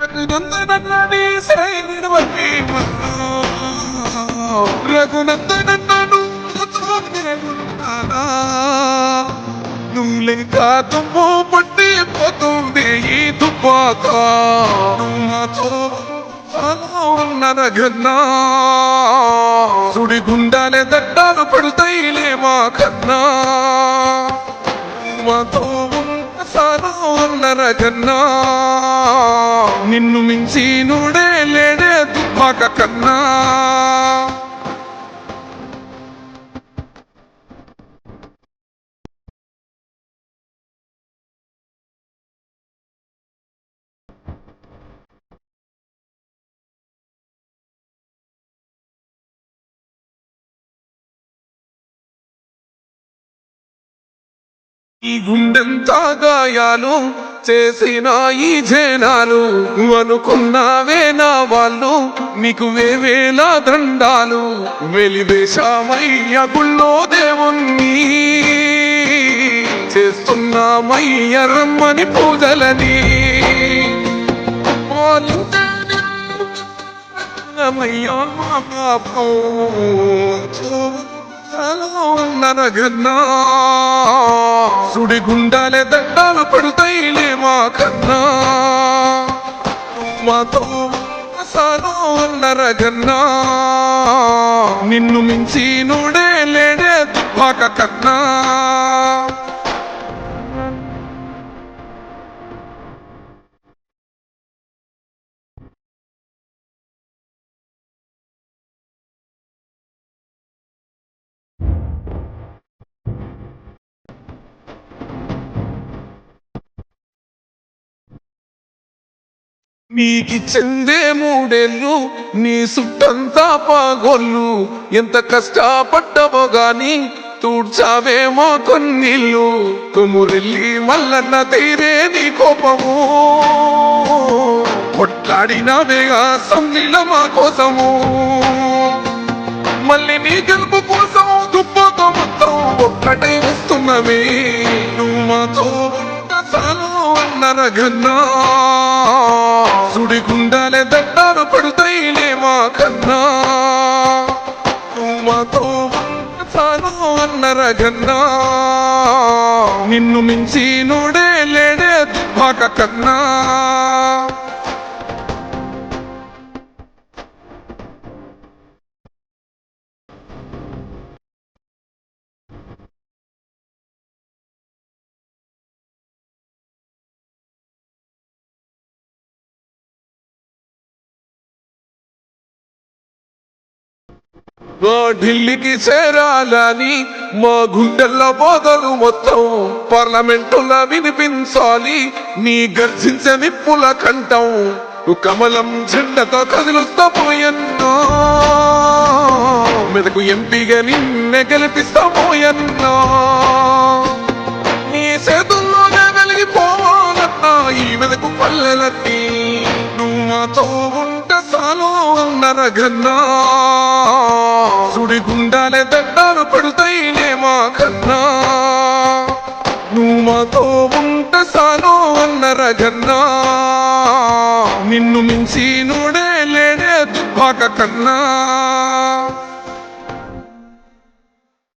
రఘునందనని నువ్వు లేక తుమ్ము పట్టి పోతుంది ఈ తుపాక. నరగన్నా సుడి గుండాలే దట్టాలు పడుతాయిలే మా కన్నా. మాతో నరగన్నా నిన్ను మించి నుడే లేడే దుబ్బాక కన్నా ఈ గుండెంతా గాయాలు చేసిన ఈ జనాలు అనుకున్నావే నా వాళ్ళు నీకు వేవేలా దండాలు? వెలివేశామయ్య గుళ్ళో దేవుణ్ణి చేస్తున్నామయ్య రమ్మని పూజలని. పాలించమయ్యా మా పాపం. నరగన్నా. సుడి గుండాలే దండాలు పడుతాయిలే మా కన్నా. మాతో సాలో నరగన్నా. నిన్ను మించి నోడే లేడే తుపాక కన్నా. నీకి చెందే మూడేళ్ళు నీ సుట్టంతా పాగోళ్ళు. ఎంత కష్టపడ్డవో గాని తూడ్చావేమో కొన్నిళ్ళు. కొమురెల్లి మల్లన్న తీరే నీ కోపము. కొట్లాడినవేగా సమ్మిల మా కోసము. మళ్ళీ నీ గెలుపు నరగన్నా. సుడిగుండాలే దండాలు పడుతాయిలే మా కన్నా. నువ్వు మాతో ఉంట అన్నరగన్నా. నిన్ను మించి నోడే లేడే దుబ్బాక కన్నా. ఢిల్లీకి చేరాలని మా గుండెల్లో బోధలు మొత్తం పార్లమెంటులా వినిపించాలి. నీ గర్జించే నిప్పుల కంఠం కమలం జెండతో కదులుస్తా పోయన్నో. మెదకు ఎంపీగా నిన్నే గెలిపిస్తా పోయన్నో. నీ చేతుల్లోనే వెలిగిపోవాలన్నా. ఈ మెదకు పల్లెలకి నువ్వు మాతో ఉంటే నరగన్నా. సుడి గుండాలే దడ్డాలు పడుతాయిలే మా కన్నా. నువ్వు మాతో ఉంటే చాలు అన్నరగన్నా. నిన్ను మించి నుడే లేడే దుబ్బాక కన్నా.